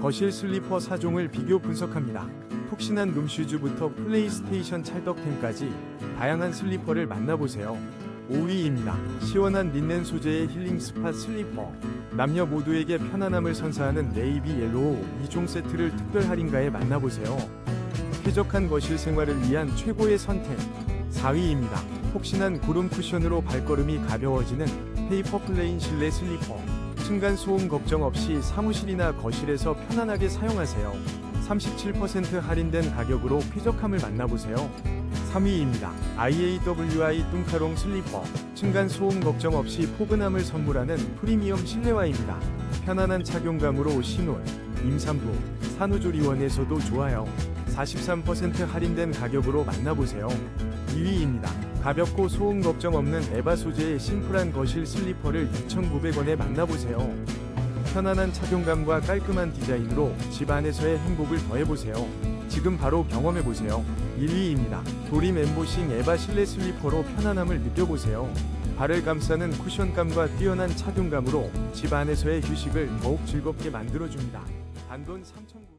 거실 슬리퍼 4종을 비교 분석합니다. 푹신한 룸슈즈부터 플레이스테이션 찰떡템까지 다양한 슬리퍼를 만나보세요. 5위입니다. 시원한 린넨 소재의 힐링 스팟 슬리퍼. 남녀 모두에게 편안함을 선사하는 네이비 옐로우 2종 세트를 특별 할인가에 만나보세요. 쾌적한 거실 생활을 위한 최고의 선택. 4위입니다. 폭신한 구름 쿠션으로 발걸음이 가벼워지는 페이퍼 플레인 실내 슬리퍼. 층간 소음 걱정 없이 사무실이나 거실에서 편안하게 사용하세요. 37% 할인된 가격으로 쾌적함을 만나보세요. 3위입니다. IAWI 뚱카롱 슬리퍼. 층간 소음 걱정 없이 포근함을 선물하는 프리미엄 실내화입니다. 편안한 착용감으로 신혼, 임산부, 산후조리원에서도 좋아요. 43% 할인된 가격으로 만나보세요. 2위입니다. 가볍고 소음 걱정 없는 에바 소재의 심플한 거실 슬리퍼를 2,900원에 만나보세요. 편안한 착용감과 깔끔한 디자인으로 집 안에서의 행복을 더해보세요. 지금 바로 경험해보세요. 1위입니다. 도림 엠보싱 에바 실내 슬리퍼로 편안함을 느껴보세요. 발을 감싸는 쿠션감과 뛰어난 착용감으로 집 안에서의 휴식을 더욱 즐겁게 만들어줍니다. 단돈 3,900원.